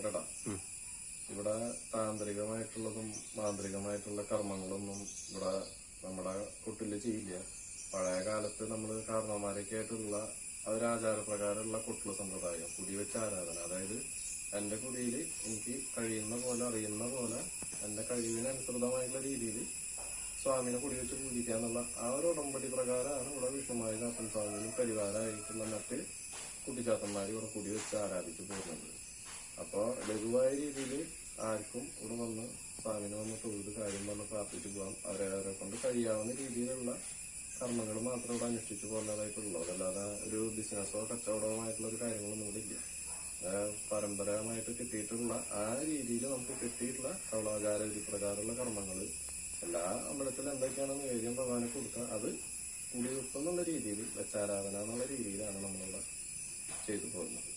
ഒരിടം ഇവിടെ താന്ത്രികമായിട്ടുള്ളതും മാന്ത്രികമായിട്ടുള്ള കർമ്മങ്ങളൊന്നും ഇവിടെ നമ്മുടെ കുട്ടിൽ ചെയ്യില്ല. പഴയ കാലത്ത് നമ്മൾ കാരണവന്മാരൊക്കെ ആയിട്ടുള്ള അവരാചാരപ്രകാരമുള്ള കുട്ടുള്ള സമ്പ്രദായം കുടി വെച്ച ആരാധന. അതായത് എന്റെ കുടിയിൽ എനിക്ക് കഴിയുന്ന പോലെ അറിയുന്ന പോലെ എന്റെ കഴിവിനനുസൃതമായിട്ടുള്ള രീതിയിൽ സ്വാമിനെ കുടിവെച്ച് പൂജിക്കുക എന്നുള്ള ആ ഒരു ഉടമ്പടി പ്രകാരമാണ് ഇവിടെ വിഷ്ണുമായ ചാത്തൻ സ്വാമിനും പരിവാരമായിട്ടുള്ള മറ്റ് കുട്ടിച്ചാത്തന്മാർ ഇവിടെ കുടിവെച്ച് ആരാധിച്ചു പോകുന്നത്. അപ്പോൾ ലഘുവായ രീതിയിൽ ആർക്കും ഇവിടെ വന്ന് സ്വാമിനെ വന്ന് തൊഴുത് കാര്യം വന്ന് പ്രാർത്ഥിച്ചു പോകാം അവരെ അവരെ കൊണ്ട് കഴിയാവുന്ന രീതിയിലുള്ള കർമ്മങ്ങൾ മാത്രം ഇവിടെ അനുഷ്ഠിച്ചു പോകുന്നതായിട്ടുള്ളൂ. അതല്ലാതെ ഒരു ബിസിനസ്സോ കച്ചവടമോ ആയിട്ടുള്ള ഒരു കാര്യങ്ങളൊന്നും ഇവിടെ ഇല്ല. പരമ്പരാമായിട്ട് കിട്ടിയിട്ടുള്ള ആ രീതിയിൽ നമുക്ക് കിട്ടിയിട്ടുള്ള കവളാചാര വിധി പ്രകാരമുള്ള കർമ്മങ്ങൾ എല്ലാ അമ്പലത്തിലും എന്തൊക്കെയാണ് ഏരിയം ഭഗവാനെ കൊടുക്കുക. അത് കൂടി എന്നുള്ള രീതിയിൽ വെച്ചാരാധന എന്നുള്ള രീതിയിലാണ് നമ്മളിവിടെ ചെയ്തു പോകുന്നത്.